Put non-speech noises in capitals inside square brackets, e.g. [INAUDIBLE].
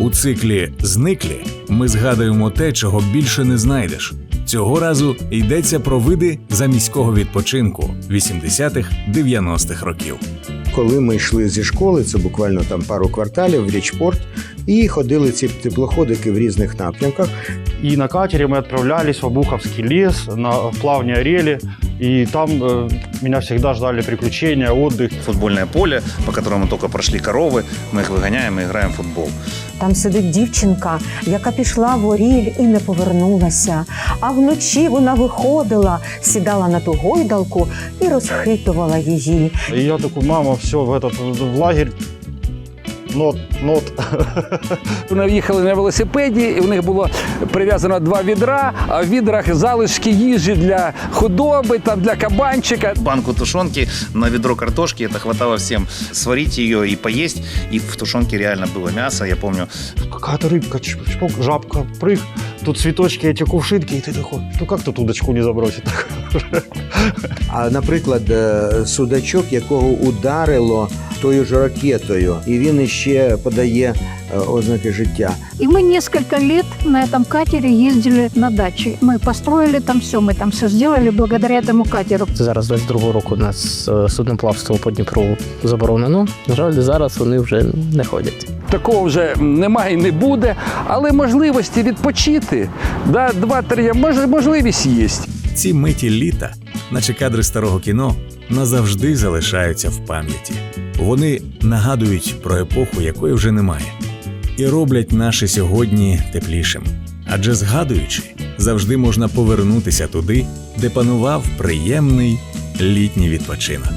У циклі Зниклі ми згадуємо те, чого більше не знайдеш. Цього разу йдеться про види заміського відпочинку 80-х 90-х років. Коли ми йшли зі школи, це буквально там пару кварталів в річпорт, і ходили ці теплоходики в різних напрямках. И на катере мы отправлялись в Обуховский лес, на в плавни Орели. И там э, меня всегда ждали приключения, отдых. футбольное поле, по которому только прошли коровы. Мы их выгоняем и играем в футбол. Там сидить дівчинка, яка пішла в Оріль і не повернулася. А вночі вона виходила, сідала на ту гойдалку і розхитувала її. И я такой, мама, все, в этот в лагерь. Нот, нот. [LAUGHS] Вони їхали на велосипеді, і в них було прив'язано два відра, а в відрах залишки їжі для худоби, там для кабанчика. Банку тушенки на ведро картошки, это хватало всем сварить ее и поесть. И в тушенке реально было мясо, я помню. Какая-то рыбка, чпок, чпок, жабка, прыг. Тут цветочки, эти кувшинки, и ты такой, ну как тут удочку не забросить? А, наприклад, е, судачок, якого ударило тою ж ракетою, і він іще подає ознаки життя. И мы несколько лет на этом катере ездили на дачи. Мы построили там все, мы там все сделали благодаря этому катеру. Це зараз 22 року у нас е, судноплавство по Дніпру заборонено. На жаль, зараз вони вже не ходять. Такого вже немає і не буде, але можливості відпочити, да, два-три є, мож- можливість є. Ці миті літа, наче кадри старого кіно, назавжди залишаються в пам'яті. Вони нагадують про епоху, якої вже немає, і роблять наше сьогодні теплішим. Адже згадуючи, завжди можна повернутися туди, де панував приємний літній відпочинок.